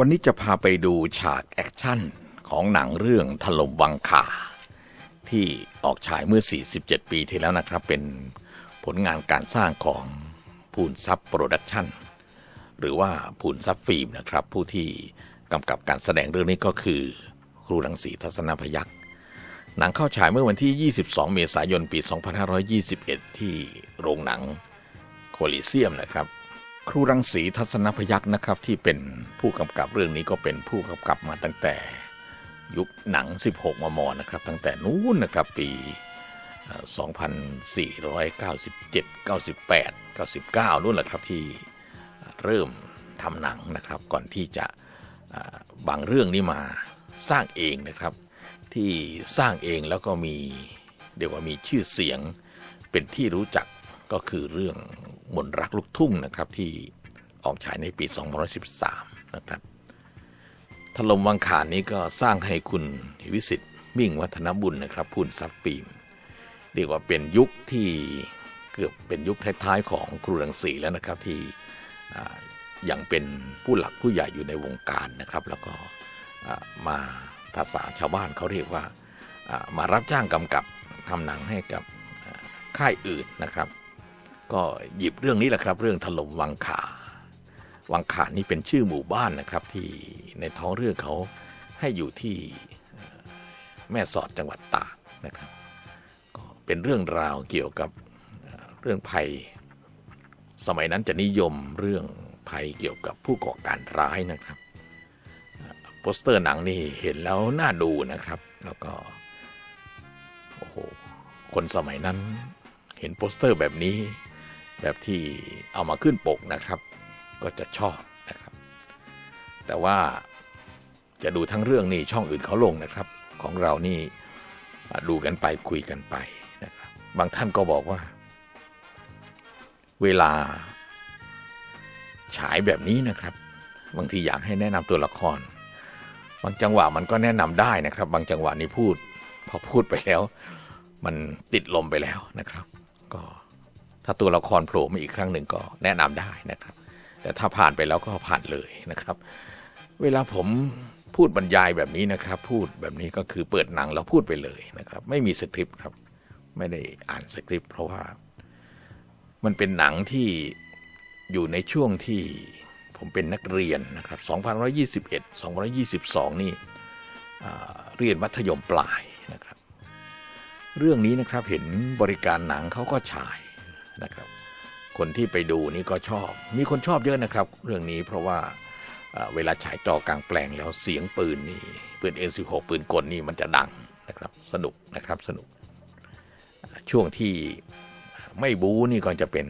วันนี้จะพาไปดูฉากแอคชั่นของหนังเรื่องถล่มวังคาที่ออกฉายเมื่อ 47 ปีที่แล้วนะครับ เป็นผลงานการสร้างของพูนซับโปรดักชั่นหรือว่าพูนซับฟิล์มนะครับ ผู้ที่กำกับการแสดงเรื่องนี้ก็คือ ครูรังสีทัศนพยักษ์หนังเข้าฉายเมื่อวันที่ 22 เมษายนปี 2521 ที่โรงหนังโคลิเซียมนะครับ ครูรังสีทัศนพยักษ์นะครับ ที่เป็นผู้กำกับเรื่องนี้ก็เป็นผู้กำกับมาตั้งแต่ยุคหนัง 16 มม นะครับ ตั้งแต่นู้นนะครับปี 2497 98 99นู่นแหละครับที่เริ่มทำหนังนะครับ ก่อนที่จะบางเรื่องนี้มาสร้างเองนะครับ ที่สร้างเองแล้วก็มีเรียกว่ามีชื่อเสียงเป็นที่รู้จักก็คือเรื่อง มนรักลูกทุ่งนะครับที่ออกฉายในปี 2013 นะครับถล่มวังขานนี้ก็สร้างให้คุณวิสิตมิ่งวัฒนบุญนะครับพูนซับปีมเรียกว่าเป็นยุคที่เกือบเป็นยุคท้ายๆของครูรังสีแล้วนะครับที่อ่ายังเป็นผู้หลักผู้ใหญ่อยู่ในวงการนะครับ แล้วก็มาภาษาชาวบ้านเขาเรียกว่ามารับจ้างกำกับทำหนังให้กับค่ายอื่นนะครับ ก็หยิบเรื่องนี้แหละครับ เรื่องถล่มวังขา วังขานี่เป็นชื่อหมู่บ้านนะครับ ที่ในท้องเรื่องเขาให้อยู่ที่แม่สอดจังหวัดตากนะครับ ก็เป็นเรื่องราวเกี่ยวกับเรื่องภัย สมัยนั้นจะนิยมเรื่องภัยเกี่ยวกับผู้ก่อการร้ายนะครับโปสเตอร์หนังนี่เห็นแล้วน่าดูนะครับ แล้วก็โอ้โหคนสมัยนั้นเห็นโปสเตอร์แบบนี้ แบบที่เอามาขึ้นปกนะครับ ก็จะชอบนะครับ แต่ว่าจะดูทั้งเรื่องนี่ช่องอื่นเขาลงนะครับ ของเรานี่ดูกันไปคุยกันไปนะครับ บางท่านก็บอกว่า เวลา ฉายแบบนี้นะครับ บางทีอยากให้แนะนำตัวละคร บางจังหวะมันก็แนะนำได้นะครับ บางจังหวะนี่พูด พอพูดไปแล้ว มันติดลมไปแล้วนะครับ ก็ ถ้าตัวละครโผล่มาอีกครั้งหนึ่งก็แนะนำได้นะครับ แต่ถ้าผ่านไปแล้วก็ผ่านเลยนะครับ เวลาผมพูดบรรยายแบบนี้นะครับ พูดแบบนี้ก็คือเปิดหนังแล้วพูดไปเลยนะครับ ไม่มีสคริปต์ครับ ไม่ได้อ่านสคริปต์เพราะว่า มันเป็นหนังที่อยู่ในช่วงที่ผมเป็นนักเรียนนะครับ2121 2022 นี่เรียนมัธยมปลายนะครับ เรื่องนี้นะครับเห็นบริการหนังเขาก็ฉาย นะครับ คนที่ไปดูนี่ก็ชอบ มีคนชอบเยอะนะครับ เรื่องนี้เพราะว่าเวลาฉายจอกลางแปลงแล้วเสียงปืนนี่ปืน M16 ปืนกลนี่มันจะดังนะครับ สนุกนะครับสนุก ช่วงที่ไม่บู๊นี่ก็จะเป็น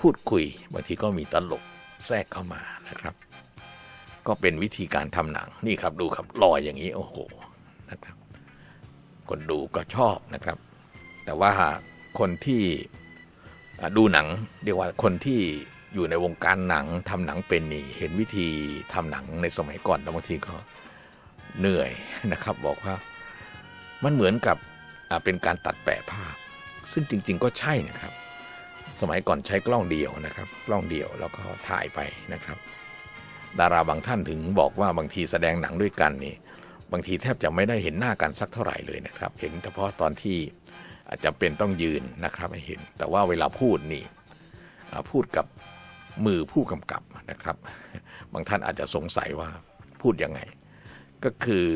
พูดคุย บางทีก็มีตลกแทรกเข้ามานะครับ ก็เป็นวิธีการทำหนังนี่ครับดูครับลอยอย่างนี้โอ้โหนะครับ คนดูก็ชอบนะครับ แต่ว่าคนที่ ดูหนังเรียกว่าคนที่อยู่ในวงการหนังทำหนังเป็นนี่เห็นวิธีทำหนังในสมัยก่อนบางทีก็เหนื่อยนะครับ บอกว่ามันเหมือนกับเป็นการตัดแปะภาพ ซึ่งจริง ๆ ก็ใช่นะครับ สมัยก่อนใช้กล้องเดียวนะครับ กล้องเดียวแล้วก็ถ่ายไปนะครับ ดาราบางท่านถึงบอกว่าบางทีแสดงหนังด้วยกันนี่บางทีแทบจะไม่ได้เห็นหน้ากันสักเท่าไหร่เลยนะครับ เห็นเฉพาะตอนที่ อาจจะเป็นต้องยืนนะครับให้เห็น แต่ว่าเวลาพูดนี่พูดกับมือผู้กำกับนะครับ บางท่านอาจจะสงสัยว่าพูดยังไง ก็คือ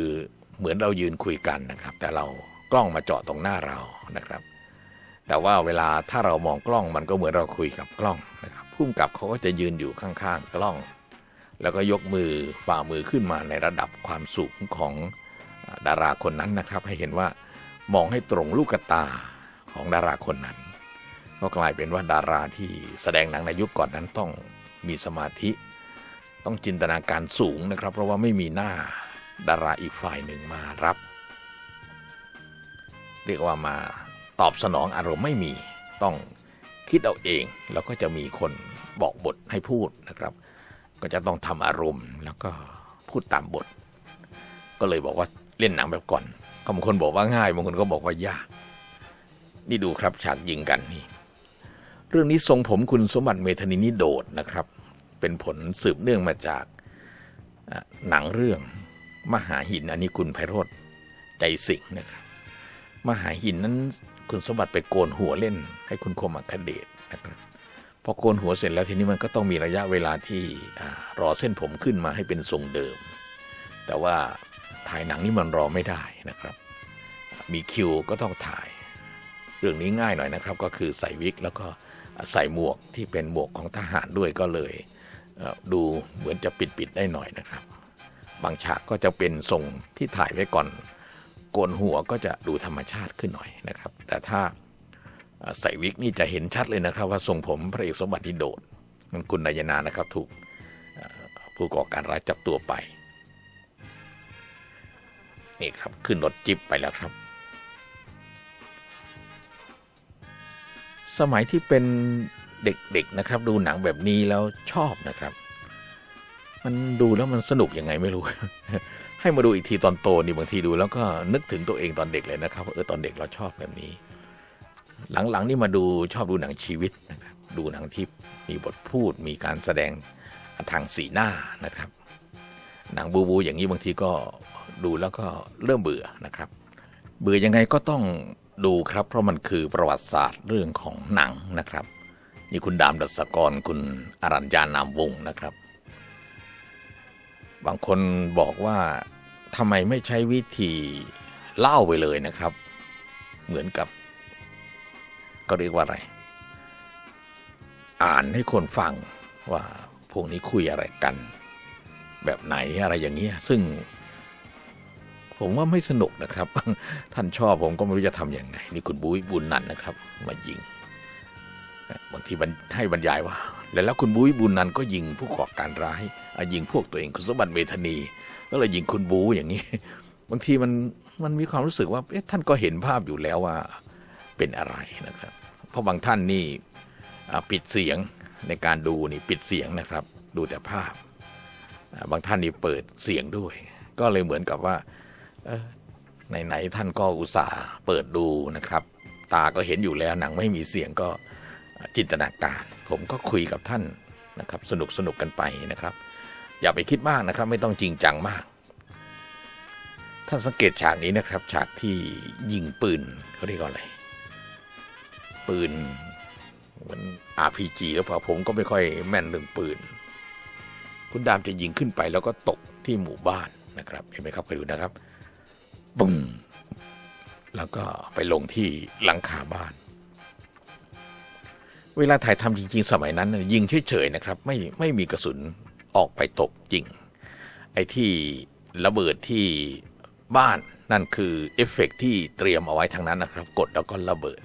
เหมือนเรายืนคุยกันนะครับ แต่เรากล้องมาเจาะตรงหน้าเรานะครับ แต่ว่าเวลาถ้าเรามองกล้องมันก็เหมือนเราคุยกับกล้องนะครับผู้กำกับเขาก็จะยืนอยู่ข้างๆกล้อง แล้วก็ยกมือฝ่ามือขึ้นมาในระดับความสูงของดาราคนนั้นนะครับ ให้เห็นว่า มองให้ตรงลูกตาของดาราคนนั้น ก็กลายเป็นว่าดาราที่แสดงหนังในยุคก่อนนั้นต้องมีสมาธิ ต้องจินตนาการสูงนะครับ เพราะว่าไม่มีหน้าดาราอีกฝ่ายหนึ่งมารับ เรียกว่ามาตอบสนองอารมณ์ไม่มีต้องคิดเอาเอง แล้วก็จะมีคนบอกบทให้พูดนะครับ ก็จะต้องทำอารมณ์แล้วก็พูดตามบท ก็เลยบอกว่าเล่นหนังแบบก่อน บางคนบอกว่าง่ายบางคนก็บอกว่ายาก นี่ดูครับฉากยิงกันนี่ เรื่องนี้ทรงผมคุณสมบัติเมธานินิโดดนะครับ เป็นผลสืบเนื่องมาจากหนังเรื่องมหาหินอันนี้คุณไพโรธใจสิงนะครับ มหาหินนั้นคุณสมบัติไปโกนหัวเล่น ให้คุณคมอัคเดชนะครับพอโกนหัวเสร็จแล้วทีนี้มันก็ต้องมีระยะเวลาที่อรอเส้นผมขึ้นมาให้เป็นทรงเดิม แต่ว่า ถ่ายหนังนี่มันรอไม่ได้นะครับ มีคิวก็ต้องถ่าย เรื่องนี้ง่ายหน่อยนะครับ ก็คือใส่วิกแล้วก็ใส่หมวกที่เป็นหมวกของทหารด้วยก็เลยดูเหมือนจะปิดปิดๆได้หน่อยนะครับ บางฉากก็จะเป็นทรงที่ถ่ายไว้ก่อนโกนหัวก็จะดูธรรมชาติขึ้นหน่อยนะครับ แต่ถ้าใส่วิกนี่จะเห็นชัดเลยนะครับ ว่าทรงผมพระเอกสมบัตินี่โดดมันคุณนายนานะครับ ถูกผู้ก่อการร้ายจับตัวไป นี่ครับ ขึ้นรถจิ๊บไปแล้วครับ สมัยที่เป็นเด็กๆนะครับ ดูหนังแบบนี้แล้วชอบนะครับ มันดูแล้วมันสนุกยังไงไม่รู้ ให้มาดูอีกทีตอนโตนี่บางทีดู แล้วก็นึกถึงตัวเองตอนเด็กเลยนะครับ เออตอนเด็กเราชอบแบบนี้ หลังๆนี่มาดูชอบดูหนังชีวิตนะครับ ดูหนังที่มีบทพูดมีการแสดงทางสีหน้านะครับ หนังบูบูอย่างนี้บางทีก็ ดูแล้วก็เริ่มเบื่อนะครับ เบื่อยังไงก็ต้องดูครับ เพราะมันคือประวัติศาสตร์เรื่องของหนังนะครับนี่คุณดามดัศกรคุณอรัญญานามวงศ์นะครับ บางคนบอกว่าทำไมไม่ใช้วิธีเล่าไปเลยนะครับ เหมือนกับ ก็เรียกว่าอะไร อ่านให้คนฟังว่าพวกนี้คุยอะไรกัน แบบไหนอะไรอย่างเงี้ยซึ่ง ผมว่าไม่สนุกนะครับ ท่านชอบผมก็ไม่รู้จะทำยังไง นี่คุณบุ้ยบุญนันนะครับ มายิงบางทีบรรให้บรรยายว่าแล้วแล้วคุณบุ้ยบุญนันก็ยิงผู้ก่อการร้ายยิงพวกตัวเองคุณสมบัติเมธานี ก็เลยยิงคุณบูอย่างนี้ บางทีมันมันมีความรู้สึกว่าเอ๊ะท่านก็เห็นภาพอยู่แล้วว่าเป็นอะไรนะครับ เพราะบางท่านนี่ปิดเสียงในการดูนี่ปิดเสียงนะครับ ดูแต่ภาพ บางท่านนี่เปิดเสียงด้วย ก็เลยเหมือนกับว่า ไหนๆท่านก็อุตส่าห์เปิดดูนะครับ ตาก็เห็นอยู่แล้วหนังไม่มีเสียงก็จินตนาการ ผมก็คุยกับท่านนะครับ สนุกสนุกกันไปนะครับ อย่าไปคิดมากนะครับ ไม่ต้องจริงจังมากถ้านสังเกตฉากนี้นะครับ ฉากที่ยิงปืนเขาเรียกว่าอะไร ปืนเหมือน RPG หรือเปล่าผมก็ไม่ค่อยแม่นเรื่องปืน คุณดามจะยิงขึ้นไปแล้วก็ตกที่หมู่บ้านนะครับ เห็นไหมครับไปดูนะครับ ปุ้งแล้วก็ไปลงที่หลังคาบ้าน เวลาถ่ายทำจริง ๆ สมัยนั้น ยิงเฉยๆนะครับ ไม่ไม่มีกระสุนออกไปตกจริง ไอ้ที่ระเบิดที่บ้านนั่นคือเอฟเฟกต์ที่เตรียมเอาไว้ทางนั้นนะครับ กดแล้วก็ระเบิด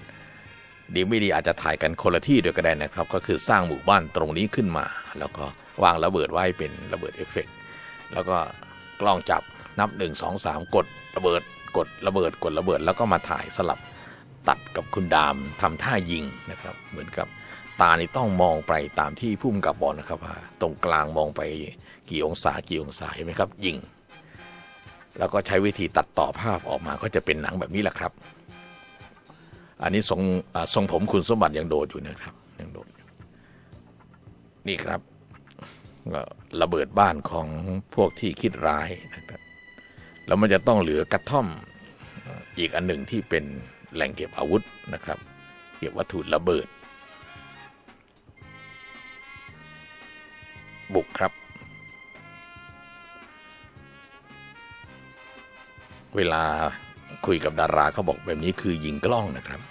ดีไม่ดีอาจจะถ่ายกันคนละที่ด้วยก็ได้นะครับ ก็คือสร้างหมู่บ้านตรงนี้ขึ้นมา แล้วก็วางระเบิดไว้เป็นระเบิดเอฟเฟกต์แล้วก็กล้องจับ นับหนึ่งสองสามกดระเบิด กดระเบิดกดระเบิด แล้วก็มาถ่ายสลับตัดกับคุณดามทำท่ายิงนะครับ เหมือนกับตานี่ต้องมองไปตามที่พุ่มกับบอกนะครับว่าตรงกลางมองไปกี่องศากี่องศาเห็นไหมครับยิง แล้วก็ใช้วิธีตัดต่อภาพออกมาก็จะเป็นหนังแบบนี้แหละครับ อันนี้ทรงทรงผมคุณสมบัติยังโดดอยู่นะครับยังโดดอยู่นี่ครับระเบิดบ้านของพวกที่คิดร้ายนะครับ แล้วมันจะต้องเหลือกระท่อมอีกอันหนึ่งที่เป็นแหล่งเก็บอาวุธนะครับ เก็บวัตถุระเบิด บุกครับ เวลาคุยกับดาราเขาบอกแบบนี้คือยิงกล้องนะครับ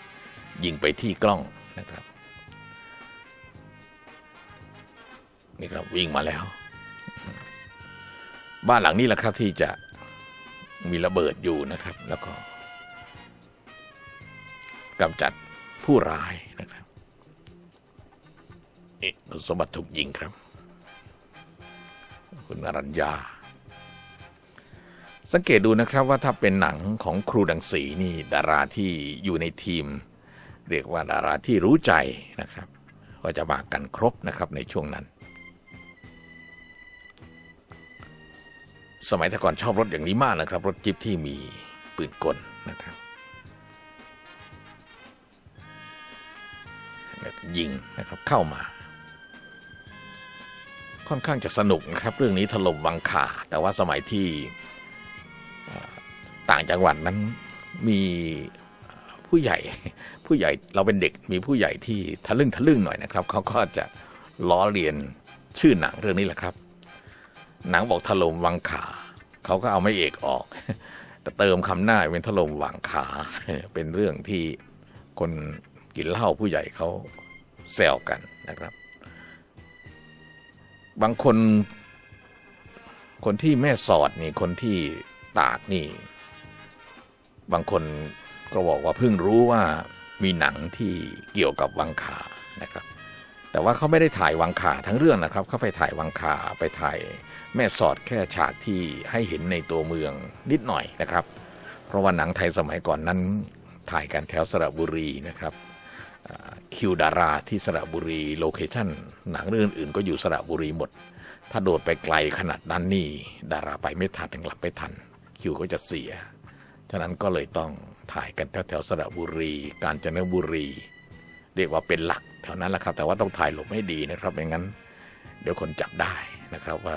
ยิงไปที่กล้องนะครับนี่ครับวิ่งมาแล้ว บ้านหลังนี้แหละครับที่จะ มีระเบิดอยู่นะครับ แล้วก็กำจัดผู้ร้ายนะครับนี่คุณสมบัติถูกยิงครับ คุณอรัญญา สังเกตดูนะครับว่าถ้าเป็นหนังของครูดังสีนี่ ดาราที่อยู่ในทีม เรียกว่าดาราที่รู้ใจนะครับ ก็จะมากันครบนะครับในช่วงนั้น สมัยแต่ก่อนชอบรถอย่างนี้มากนะครับ รถจิ๊ปที่มีปืนกลนะครับยิงนะครับเข้ามา ค่อนข้างจะสนุกนะครับ เรื่องนี้ถล่มวังขาแต่ว่าสมัยที่ต่างจังหวัดนั้นมีผู้ใหญ่ผู้ใหญ่เราเป็นเด็กมีผู้ใหญ่ที่ทะลึ่งทะลึ่งหน่อยนะครับเขาก็จะล้อเลียนชื่อหนังเรื่องนี้แหละครับ หนังบอกถล่มวังขาเขาก็เอาไม่เอกออก แต่เติมคำหน้าเป็นถล่มวังขา เป็นเรื่องที่คนกินเหล้าผู้ใหญ่เขาแซวกันนะครับ บางคน คนที่แม่สอดนี่คนที่ตากนี่ บางคนก็บอกว่าเพิ่งรู้ว่ามีหนังที่เกี่ยวกับวังขานะครับ แต่ว่าเขาไม่ได้ถ่ายวังขาทั้งเรื่องนะครับเขาไปถ่ายวังขาไปถ่ายแม่สอดแค่ฉากที่ให้เห็นในตัวเมืองนิดหน่อยนะครับ เพราะว่าหนังไทยสมัยก่อนนั้นถ่ายกันแถวสระบุรีนะครับคิวดาราที่สระบุรีโลเคชั่นหนังเรื่องอื่นๆก็อยู่สระบุรีหมด ถ้าโดดไปไกลขนาดนั้นนี่ดาราไปไม่ทันยังหลับไม่ทัน คิวก็จะเสีย ฉะนั้นก็เลยต้องถ่ายกันแถวแถวสระบุรี กาญจนบุรี เรียกว่าเป็นหลักแถวนั้นแหละครับ แต่ว่าต้องถ่ายหลบให้ดีนะครับไม่งั้น เดี๋ยวคนจับได้นะครับว่า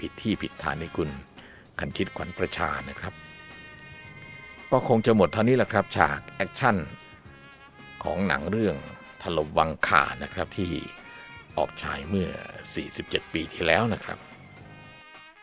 ผิดที่ผิดทางนี่คุณคันชิดขวัญประชานะครับ ก็คงจะหมดเท่านี้แหละครับฉากแอคชั่นของหนังเรื่องถล่มวังขานะครับที่ออกฉายเมื่อ 47 ปีที่แล้วนะครับ